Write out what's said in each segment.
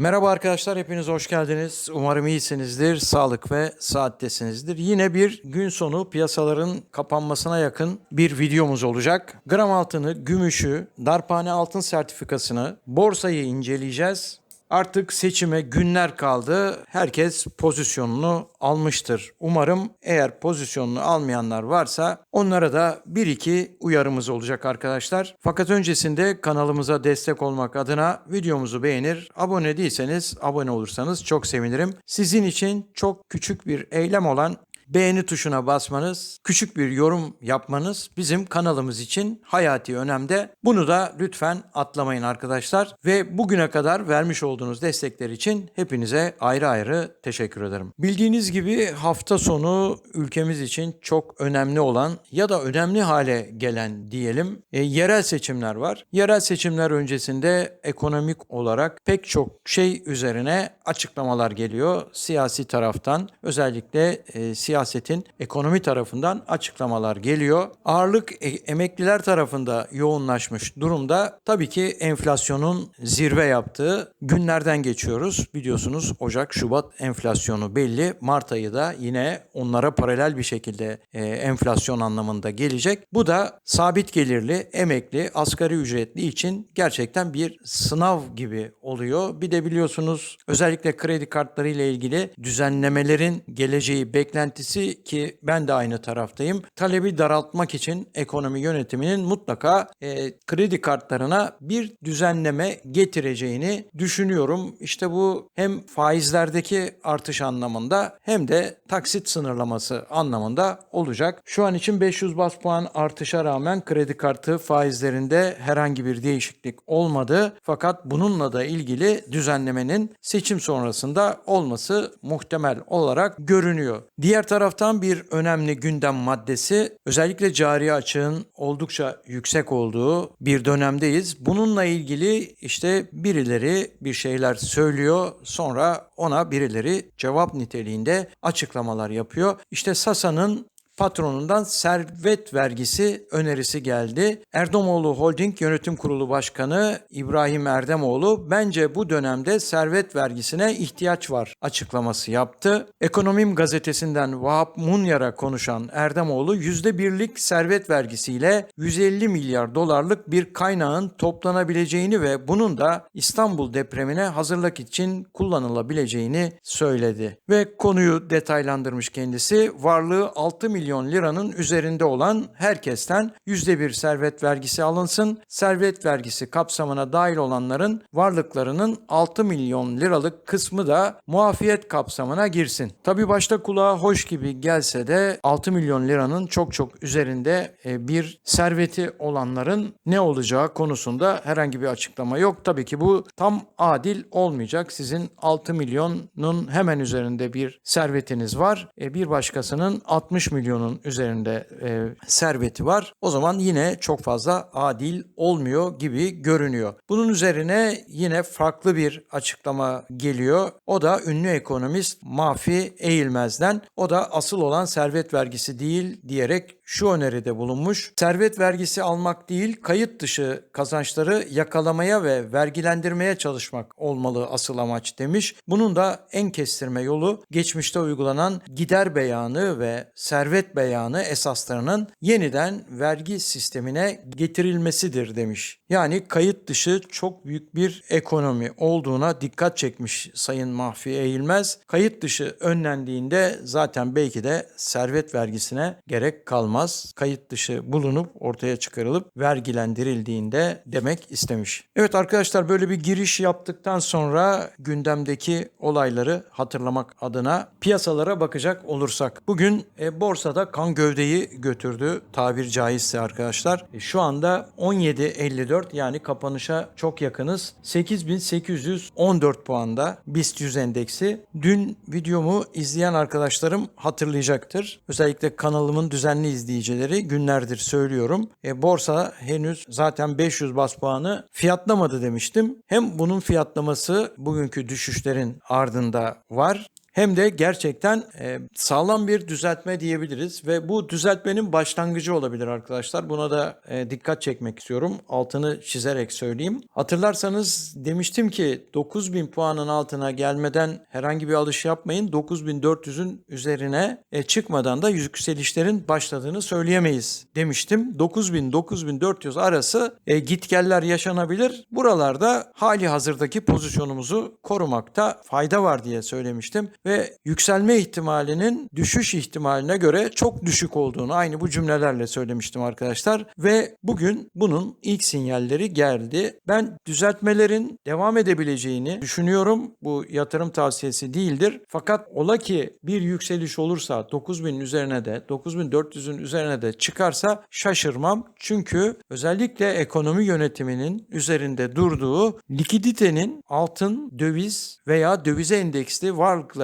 Merhaba arkadaşlar, hepiniz hoş geldiniz. Umarım iyisinizdir, sağlık ve saattesinizdir. Yine bir gün sonu piyasaların kapanmasına yakın bir videomuz olacak. Gram altını, gümüşü, darphane altın sertifikasını, borsayı inceleyeceğiz. Artık seçime günler kaldı. Herkes pozisyonunu almıştır. Umarım eğer pozisyonunu almayanlar varsa onlara da bir iki uyarımız olacak arkadaşlar. Fakat öncesinde kanalımıza destek olmak adına videomuzu beğenir, abone değilseniz abone olursanız çok sevinirim. Sizin için çok küçük bir eylem olan beğeni tuşuna basmanız, küçük bir yorum yapmanız bizim kanalımız için hayati önemde. Bunu da lütfen atlamayın arkadaşlar. Ve bugüne kadar vermiş olduğunuz destekler için hepinize ayrı ayrı teşekkür ederim. Bildiğiniz gibi hafta sonu ülkemiz için çok önemli olan ya da önemli hale gelen diyelim e, yerel seçimler var. Yerel seçimler öncesinde ekonomik olarak pek çok şey üzerine açıklamalar geliyor siyasi taraftan. Özellikle e, siyasetin ekonomi tarafından açıklamalar geliyor. Ağırlık e- emekliler tarafında yoğunlaşmış durumda. Tabii ki enflasyonun zirve yaptığı günlerden geçiyoruz. Biliyorsunuz Ocak, Şubat enflasyonu belli. Mart ayı da yine onlara paralel bir şekilde e, enflasyon anlamında gelecek. Bu da sabit gelirli, emekli, asgari ücretli için gerçekten bir sınav gibi oluyor. Bir de biliyorsunuz özellikle kredi kartları ile ilgili düzenlemelerin geleceği beklentisi ki ben de aynı taraftayım. Talebi daraltmak için ekonomi yönetiminin mutlaka e, kredi kartlarına bir düzenleme getireceğini düşünüyorum. İşte bu hem faizlerdeki artış anlamında hem de taksit sınırlaması anlamında olacak. Şu an için 500 bas puan artışa rağmen kredi kartı faizlerinde herhangi bir değişiklik olmadı. Fakat bununla da ilgili düzenlemenin seçim sonrasında olması muhtemel olarak görünüyor. Diğer taraftan bir önemli gündem maddesi özellikle cari açığın oldukça yüksek olduğu bir dönemdeyiz. Bununla ilgili işte birileri bir şeyler söylüyor sonra ona birileri cevap niteliğinde açıklamalar yapıyor. İşte Sasa'nın patronundan servet vergisi önerisi geldi. Erdomoğlu Holding Yönetim Kurulu Başkanı İbrahim Erdemoğlu bence bu dönemde servet vergisine ihtiyaç var açıklaması yaptı. Ekonomim gazetesinden Vahap Munyar'a konuşan Erdemoğlu %1'lik servet vergisiyle 150 milyar dolarlık bir kaynağın toplanabileceğini ve bunun da İstanbul depremine hazırlık için kullanılabileceğini söyledi. Ve konuyu detaylandırmış kendisi varlığı 6 milyon liranın üzerinde olan herkesten %1 servet vergisi alınsın. Servet vergisi kapsamına dahil olanların varlıklarının 6 milyon liralık kısmı da muafiyet kapsamına girsin. Tabi başta kulağa hoş gibi gelse de 6 milyon liranın çok çok üzerinde e, bir serveti olanların ne olacağı konusunda herhangi bir açıklama yok. Tabii ki bu tam adil olmayacak. Sizin 6 milyonun hemen üzerinde bir servetiniz var. E, Bir başkasının 60 milyonun üzerinde e, serveti var. O zaman yine çok fazla adil olmuyor gibi görünüyor. Bunun üzerine yine farklı bir açıklama geliyor. O da ünlü ekonomist Mafi Eğilmez'den. O da asıl olan servet vergisi değil diyerek şu öneride bulunmuş. Servet vergisi almak değil, kayıt dışı kazançları yakalamaya ve vergilendirmeye çalışmak olmalı asıl amaç demiş. Bunun da en kestirme yolu geçmişte uygulanan gider beyanı ve servet beyanı esaslarının yeniden vergi sistemine getirilmesidir demiş. Yani kayıt dışı çok büyük bir ekonomi olduğuna dikkat çekmiş Sayın Mahfi Eğilmez. Kayıt dışı önlendiğinde zaten belki de servet vergisine gerek kalmaz. Kayıt dışı bulunup ortaya çıkarılıp vergilendirildiğinde demek istemiş. Evet arkadaşlar böyle bir giriş yaptıktan sonra gündemdeki olayları hatırlamak adına piyasalara bakacak olursak. Bugün e, borsada kan gövdeyi götürdü tabir caizse arkadaşlar. E, şu anda 17.54 yani kapanışa çok yakınız. 8814 puanda BIST 100 endeksi. Dün videomu izleyen arkadaşlarım hatırlayacaktır. Özellikle kanalımın düzenli izleyicileri günlerdir söylüyorum. E, borsa henüz zaten 500 bas puanı fiyatlamadı demiştim. Hem bunun fiyatlaması bugünkü düşüşlerin ardında var hem de gerçekten e, sağlam bir düzeltme diyebiliriz ve bu düzeltmenin başlangıcı olabilir arkadaşlar. Buna da e, dikkat çekmek istiyorum. Altını çizerek söyleyeyim. Hatırlarsanız demiştim ki 9000 puanın altına gelmeden herhangi bir alış yapmayın. 9400'ün üzerine e, çıkmadan da yükselişlerin başladığını söyleyemeyiz demiştim. 9000-9400 arası e, gitgeller yaşanabilir. Buralarda hali hazırdaki pozisyonumuzu korumakta fayda var diye söylemiştim ve yükselme ihtimalinin düşüş ihtimaline göre çok düşük olduğunu aynı bu cümlelerle söylemiştim arkadaşlar ve bugün bunun ilk sinyalleri geldi. Ben düzeltmelerin devam edebileceğini düşünüyorum. Bu yatırım tavsiyesi değildir. Fakat ola ki bir yükseliş olursa 9000'in üzerine de 9400'ün üzerine de çıkarsa şaşırmam. Çünkü özellikle ekonomi yönetiminin üzerinde durduğu likiditenin altın, döviz veya dövize endeksli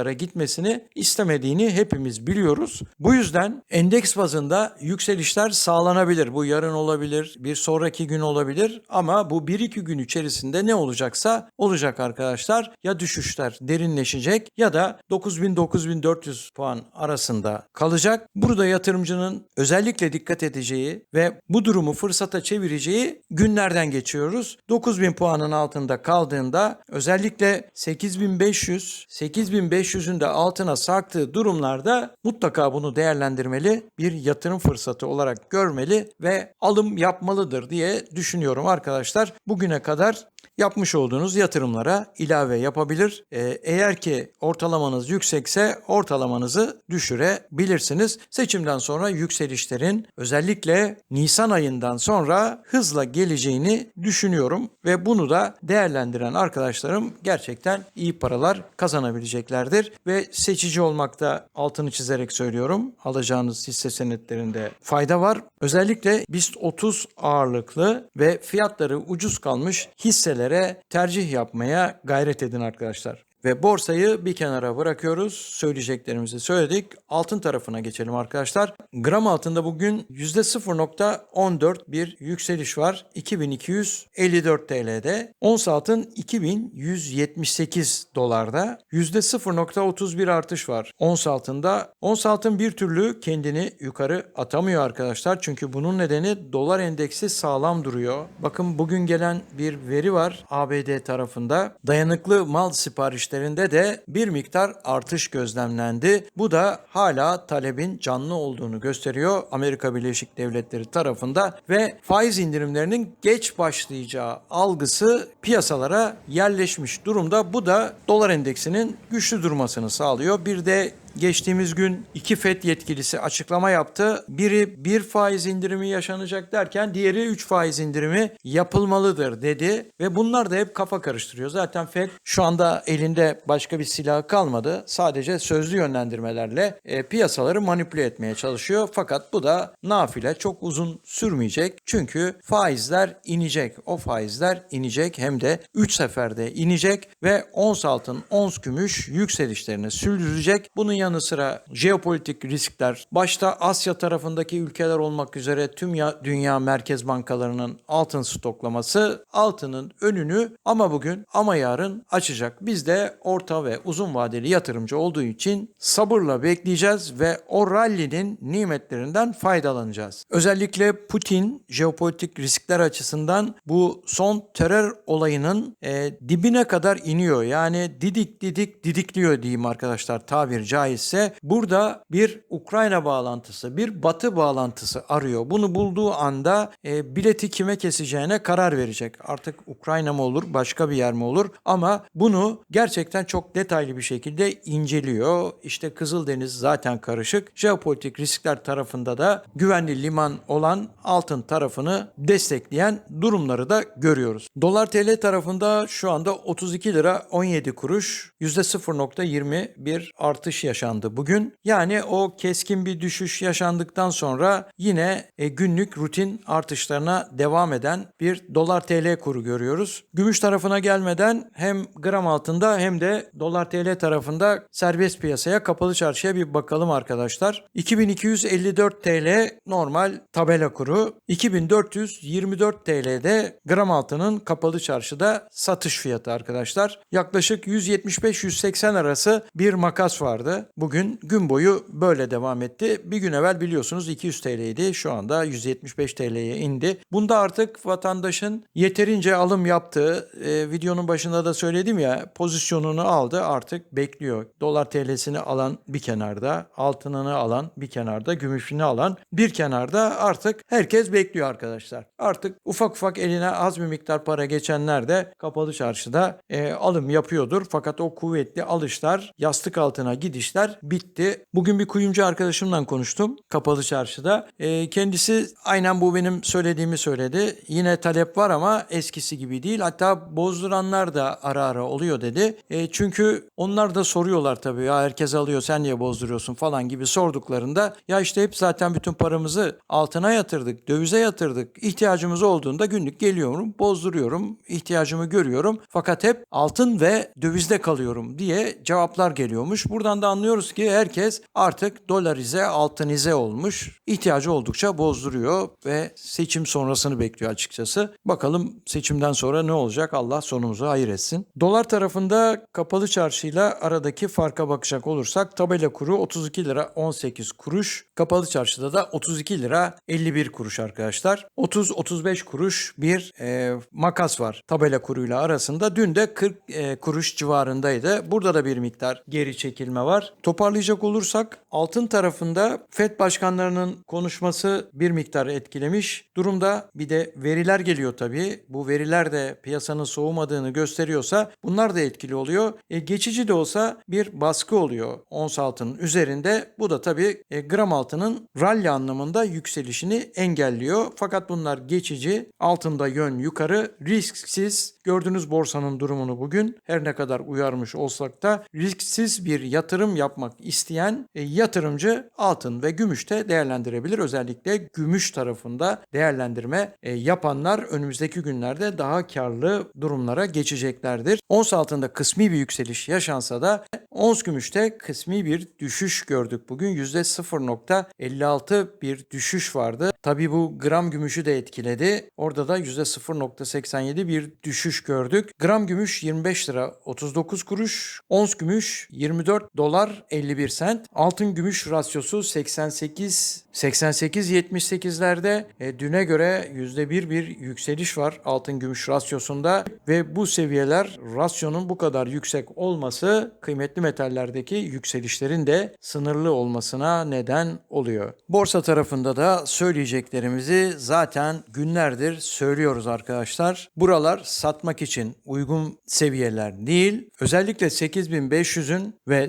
aşağılara gitmesini istemediğini hepimiz biliyoruz. Bu yüzden endeks bazında yükselişler sağlanabilir. Bu yarın olabilir, bir sonraki gün olabilir ama bu 1-2 gün içerisinde ne olacaksa olacak arkadaşlar. Ya düşüşler derinleşecek ya da 9000-9400 puan arasında kalacak. Burada yatırımcının özellikle dikkat edeceği ve bu durumu fırsata çevireceği günlerden geçiyoruz. 9000 puanın altında kaldığında özellikle 8500, 8500 500'ünde altına sarktığı durumlarda mutlaka bunu değerlendirmeli, bir yatırım fırsatı olarak görmeli ve alım yapmalıdır diye düşünüyorum arkadaşlar. Bugüne kadar yapmış olduğunuz yatırımlara ilave yapabilir. Ee, eğer ki ortalamanız yüksekse ortalamanızı düşürebilirsiniz. Seçimden sonra yükselişlerin özellikle Nisan ayından sonra hızla geleceğini düşünüyorum ve bunu da değerlendiren arkadaşlarım gerçekten iyi paralar kazanabileceklerdir ve seçici olmakta altını çizerek söylüyorum. Alacağınız hisse senetlerinde fayda var. Özellikle BIST 30 ağırlıklı ve fiyatları ucuz kalmış hisselere tercih yapmaya gayret edin arkadaşlar. Ve borsayı bir kenara bırakıyoruz. Söyleyeceklerimizi söyledik. Altın tarafına geçelim arkadaşlar. Gram altında bugün %0.14 bir yükseliş var. 2254 TL'de. Ons altın 2178 dolarda. %0.31 artış var. Ons altında. Ons altın bir türlü kendini yukarı atamıyor arkadaşlar. Çünkü bunun nedeni dolar endeksi sağlam duruyor. Bakın bugün gelen bir veri var ABD tarafında. Dayanıklı mal siparişleri siparişlerinde de bir miktar artış gözlemlendi. Bu da hala talebin canlı olduğunu gösteriyor Amerika Birleşik Devletleri tarafında ve faiz indirimlerinin geç başlayacağı algısı piyasalara yerleşmiş durumda. Bu da dolar endeksinin güçlü durmasını sağlıyor. Bir de Geçtiğimiz gün iki FED yetkilisi açıklama yaptı. Biri bir faiz indirimi yaşanacak derken diğeri 3 faiz indirimi yapılmalıdır dedi. Ve bunlar da hep kafa karıştırıyor. Zaten FED şu anda elinde başka bir silah kalmadı. Sadece sözlü yönlendirmelerle e, piyasaları manipüle etmeye çalışıyor. Fakat bu da nafile çok uzun sürmeyecek. Çünkü faizler inecek. O faizler inecek hem de 3 seferde inecek ve ons altın, ons gümüş yükselişlerini sürdürecek. Bunun yanı sıra jeopolitik riskler, başta Asya tarafındaki ülkeler olmak üzere tüm ya, dünya merkez bankalarının altın stoklaması altının önünü ama bugün ama yarın açacak. Biz de orta ve uzun vadeli yatırımcı olduğu için sabırla bekleyeceğiz ve o rallinin nimetlerinden faydalanacağız. Özellikle Putin jeopolitik riskler açısından bu son terör olayının e, dibine kadar iniyor. Yani didik didik didikliyor diyeyim arkadaşlar tabir caizse. Burada bir Ukrayna bağlantısı, bir Batı bağlantısı arıyor. Bunu bulduğu anda e, bileti kime keseceğine karar verecek. Artık Ukrayna mı olur, başka bir yer mi olur? Ama bunu gerçekten çok detaylı bir şekilde inceliyor. İşte Kızıldeniz zaten karışık. Jeopolitik riskler tarafında da güvenli liman olan altın tarafını destekleyen durumları da görüyoruz. Dolar TL tarafında şu anda 32 lira 17 kuruş %0.20 bir artış yaşanıyor yaşandı bugün. Yani o keskin bir düşüş yaşandıktan sonra yine e, günlük rutin artışlarına devam eden bir dolar TL kuru görüyoruz. Gümüş tarafına gelmeden hem gram altında hem de dolar TL tarafında serbest piyasaya kapalı çarşıya bir bakalım arkadaşlar. 2254 TL normal tabela kuru. 2424 TL'de gram altının kapalı çarşıda satış fiyatı arkadaşlar. Yaklaşık 175-180 arası bir makas vardı. Bugün gün boyu böyle devam etti. Bir gün evvel biliyorsunuz 200 TL'ydi. Şu anda 175 TL'ye indi. Bunda artık vatandaşın yeterince alım yaptığı, e, videonun başında da söyledim ya pozisyonunu aldı artık bekliyor. Dolar TL'sini alan bir kenarda, altınını alan bir kenarda, gümüşünü alan bir kenarda artık herkes bekliyor arkadaşlar. Artık ufak ufak eline az bir miktar para geçenler de kapalı çarşıda e, alım yapıyordur. Fakat o kuvvetli alışlar, yastık altına gidişler bitti. Bugün bir kuyumcu arkadaşımla konuştum kapalı çarşıda. E, kendisi aynen bu benim söylediğimi söyledi. Yine talep var ama eskisi gibi değil. Hatta bozduranlar da ara ara oluyor dedi. E, çünkü onlar da soruyorlar tabii ya herkes alıyor sen niye bozduruyorsun falan gibi sorduklarında ya işte hep zaten bütün paramızı altına yatırdık, dövize yatırdık. İhtiyacımız olduğunda günlük geliyorum, bozduruyorum, ihtiyacımı görüyorum. Fakat hep altın ve dövizde kalıyorum diye cevaplar geliyormuş. Buradan da anlıyoruz ki herkes artık dolarize, altınize olmuş. İhtiyacı oldukça bozduruyor ve seçim sonrasını bekliyor açıkçası. Bakalım seçimden sonra ne olacak? Allah sonumuzu hayır etsin. Dolar tarafında kapalı çarşıyla aradaki farka bakacak olursak tabela kuru 32 lira 18 kuruş. Kapalı çarşıda da 32 lira 51 kuruş arkadaşlar. 30-35 kuruş bir e, makas var tabela kuruyla arasında. Dün de 40 e, kuruş civarındaydı. Burada da bir miktar geri çekilme var. Toparlayacak olursak altın tarafında FED başkanlarının konuşması bir miktar etkilemiş. Durumda bir de veriler geliyor tabii. Bu veriler de piyasanın soğumadığını gösteriyorsa bunlar da etkili oluyor. E, geçici de olsa bir baskı oluyor ons altının üzerinde. Bu da tabii e, gram altının rally anlamında yükselişini engelliyor. Fakat bunlar geçici. Altında yön yukarı. Risksiz. Gördüğünüz borsanın durumunu bugün her ne kadar uyarmış olsak da risksiz bir yatırım yapmak isteyen e, yatırımcı altın ve gümüşte değerlendirebilir. Özellikle gümüş tarafında değerlendirme e, yapanlar önümüzdeki günlerde daha karlı durumlara geçeceklerdir. Ons altında kısmi bir yükseliş yaşansa da ons gümüşte kısmi bir düşüş gördük. Bugün %0.56 bir düşüş vardı. Tabii bu gram gümüşü de etkiledi. Orada da %0.87 bir düşüş gördük. Gram gümüş 25 lira 39 kuruş. Ons gümüş 24 dolar 51 sent. Altın gümüş rasyosu 88 88 78'lerde e, düne göre %1 bir yükseliş var altın gümüş rasyosunda ve bu seviyeler rasyonun bu kadar yüksek olması kıymetli metallerdeki yükselişlerin de sınırlı olmasına neden oluyor. Borsa tarafında da söyleyeceklerimizi zaten günlerdir söylüyoruz arkadaşlar. Buralar satmak için uygun seviyeler değil. Özellikle 8500'ün ve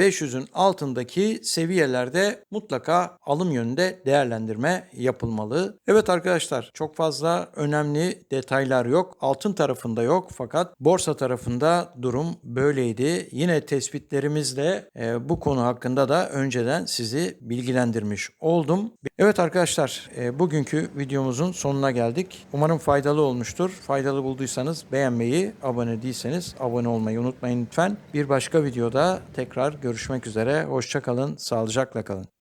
8500'ün altındaki seviyelerde mutlaka alım yönünde değerlendirme yapılmalı. Evet arkadaşlar çok fazla önemli detaylar yok. Altın tarafında yok fakat borsa tarafında durum böyleydi. Yine tespitlerimizle e, bu konu hakkında da önceden sizi bilgilendirmiş oldum. Evet arkadaşlar e, bugünkü videomuzun sonuna geldik. Umarım faydalı olmuştur. Faydalı bulduysanız beğenmeyi, abone değilseniz abone olmayı unutmayın lütfen. Bir başka videoda tekrar görüşmek üzere. Hoşçakalın, sağlıcakla kalın.